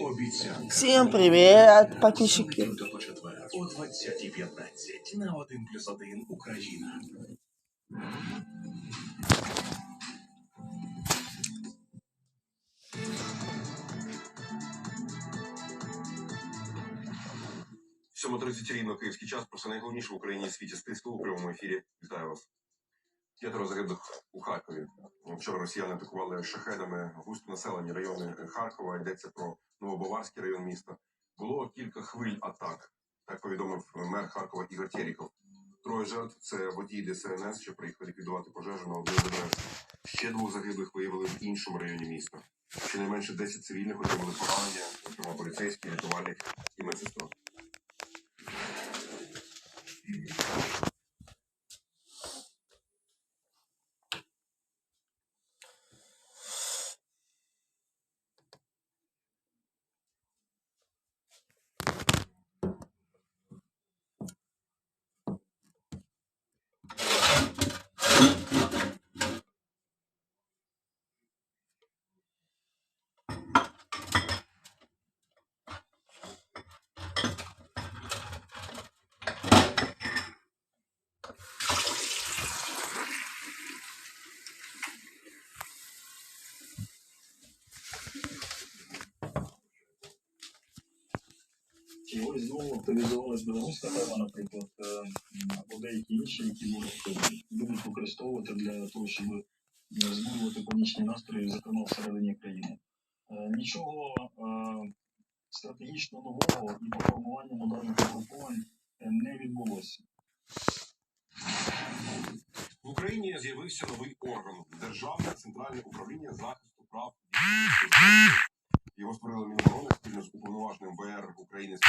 Обіцянка. Всем привет, подписчики. До по четвер о 20.15 на 1 плюс 1 Україна. Сьома 30 рівно київський час. Про все найголовніше в Україні і світі стисло у прямому ефірі. Вітаю вас. П'ятеро загиблих у Харкові. Вчора росіяни атакували шахедами густонаселені райони Харкова. Йдеться про Новобаварський район міста. Було кілька хвиль атак. Так повідомив мер Харкова Ігор Теріков. Троє жертв це водій ДСНС, що приїхав ліквідувати пожежу на одній з. Ще двох загиблих виявили в іншому районі міста. Щонайменше 10 цивільних отримали поранення, зокрема поліцейський, рятувальник і медсестра. Ось знову активізувалась білоруська тема, наприклад, е, або деякі інші, які е, будуть використовувати для того, щоб е, збурювати панічні настрої, зокрема всередині країни. Нічого стратегічно нового і по формуванню модерних угруповань не відбулося. В Україні з'явився новий орган Державне центральне управління захисту прав. Його створили Міноборони спільно з уповноваженим ВР України з.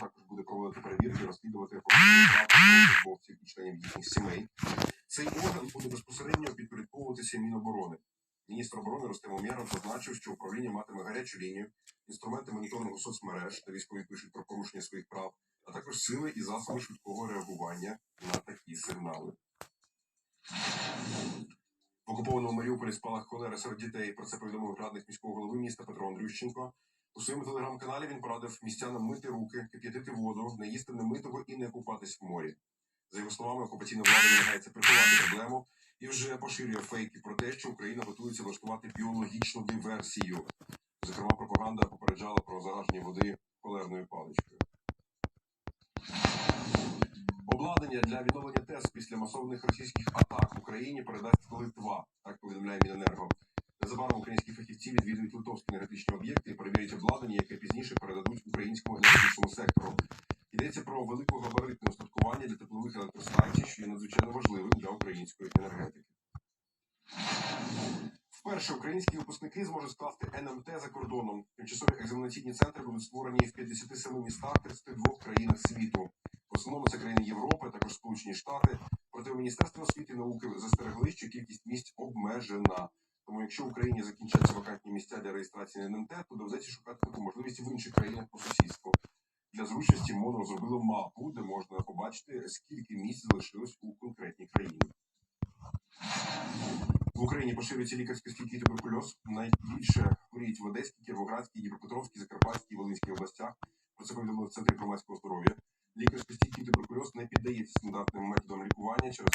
Також буде проводити перевірки, розслідувати прав і членів їхніх сімей. Цей орган буде безпосередньо підпорядковуватися Міноборони. Міністр оборони Ростем Умєров зазначив, що управління матиме гарячу лінію, інструменти моніторингу соцмереж, де військові пишуть про порушення своїх прав, а також сили і засоби швидкого реагування на такі сигнали. В окупованому Маріуполі спалах холери серед дітей. Про це повідомив радник міського голови міста Петро Андрющенко. У своєму телеграм-каналі він порадив містянам мити руки, кип'ятити воду, не їсти немитого і не купатись в морі. За його словами, окупаційна влада намагається приховати проблему і вже поширює фейки про те, що Україна готується влаштувати біологічну диверсію. Зокрема, пропаганда попереджала про зараження води холерною паличкою. Обладнання для відновлення ТЕС після масованих російських атак в Україні передасть Литва, так повідомляє Міненерго. Незабаром українські фахівці відвідують литовські енергетичні об'єкти і перевірять обладнання, яке пізніше передадуть українському енергетичному сектору. Йдеться про великогабаритне устаткування для теплових електростанцій, що є надзвичайно важливим для української енергетики. Вперше українські випускники зможуть скласти НМТ за кордоном. Тимчасові екзаменаційні центри будуть створені в 57 містах 32 країнах світу. В основному це країни Європи, також Сполучені Штати. Проте у Міністерстві освіти і науки застерегли, що кількість місць обмежена. Тому якщо в Україні закінчаться вакантні місця для реєстрації на НМТ, то доведеться шукати таку можливість в інших країнах по сусідству. Для зручності МОН розробило мапу, де можна побачити, скільки місць залишилось у конкретній країні. В Україні поширюється лікарський стійкий туберкульоз. Найбільше хворіють в Одеській, Кіровоградській, Дніпропетровській, Закарпатській, Волинській областях. Про це повідомили в Центрі громадського здоров'я. Лікарсько-стійкий туберкульоз не піддається стандартним методам лікування через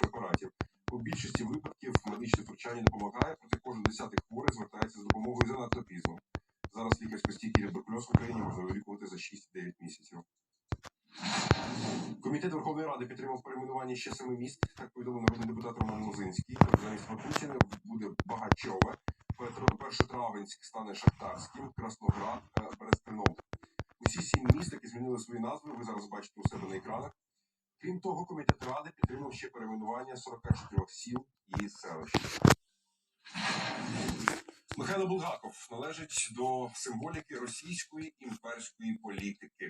препаратів. У більшості випадків медичне втручання допомагає, проте кожен десятий хворий звертається з допомогою занадто пізно. Зараз лікарсько-стійкий туберкульоз в Україні можна вилікувати за 6-9 місяців. Комітет Верховної Ради підтримав перейменування ще семи міст. Так повідомив народний депутат Роман Лозинський. Замість Ватутіни буде Багачове. Першотравенськ стане Шахтарським, Красноград, е, Берестинов. Сім міст, які змінили свої назви, ви зараз бачите у себе на екранах. Крім того, комітет ради підтримав ще перейменування 44 сіл і селищ. Михайло Булгаков належить до символіки російської імперської політики.